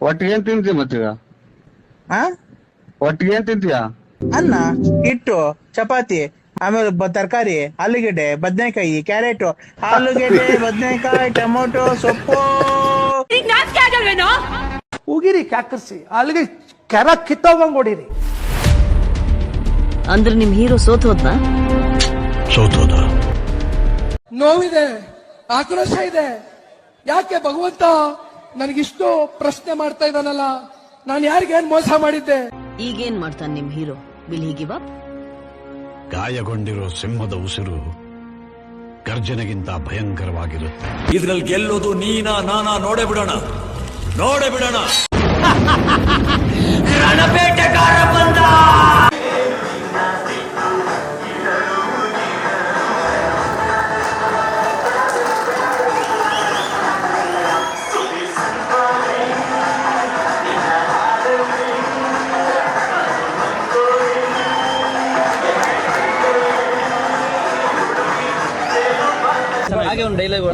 ಒಟ್ಟಿಗೆ ಏನ್ ತಿಂತೀಯ ಮತ್ತೀಗ ಆ? ಒಟ್ಟಿಗೆ ಏನ್ ತಿಂತೀಯ ಅನ್ನ ಹಿಟ್ಟು ಚಪಾತಿ ಆಮೇಲೆ ಬ- ತರಕಾರಿ ಆಲೂಗೆಡ್ಡೆ ಬದನೆಕಾಯಿ ಕ್ಯಾರೆಟ್ ಆಲೂಗೆಡ್ಡೆ ಬದನೆಕಾಯಿ ಟೊಮೊಟೊ ಸೊಪ್ಪು. ಉಗಿರಿ ಕ್ಯಾಕರ್ಸಿ ಅಲ್ಲಿಗೆ ಕೆರ ಕಿತ್ತೋಗಂಗ್ ಹೊಡೀರಿ ಅಂದ್ರೆ ನಿಮ್ ಹೀರೋ ಸೋತ್ ಹೋದ್ನಾ? ಸೋತೋದ ನೋವಿದೆ ಆಕ್ರೋಶ ಇದೆ. ಯಾಕೆ ಭಗವಂತ ನನಗಿಷ್ಟು ಪ್ರಶ್ನೆ ಮಾಡ್ತಾ ಇದ್ದಾನಲ್ಲ ನಾನು ಯಾರಿಗೇನ್ ಮೋಸ ಮಾಡಿದ್ದೆ? ಈಗೇನ್ ಮಾಡ್ತಾನೆ ನಿಮ್ hero? Will he give up? ಗಾಯಗೊಂಡಿರೋ ಸಿಂಹದ ಉಸಿರು ಗರ್ಜನೆಗಿಂತ ಭಯಂಕರವಾಗಿರುತ್ತೆ. ಇದ್ರಲ್ಲಿ ಗೆಲ್ಲೋದು ನೀನಾ ನಾನಾ ನೋಡೇ ಬಿಡೋಣ. ನೋಡೇ ಬಿಡೋಣ.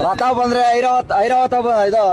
ರಥ ಬಂದ್ರೆ ಐರಾವತ್ ಐರಾವತ ಇದು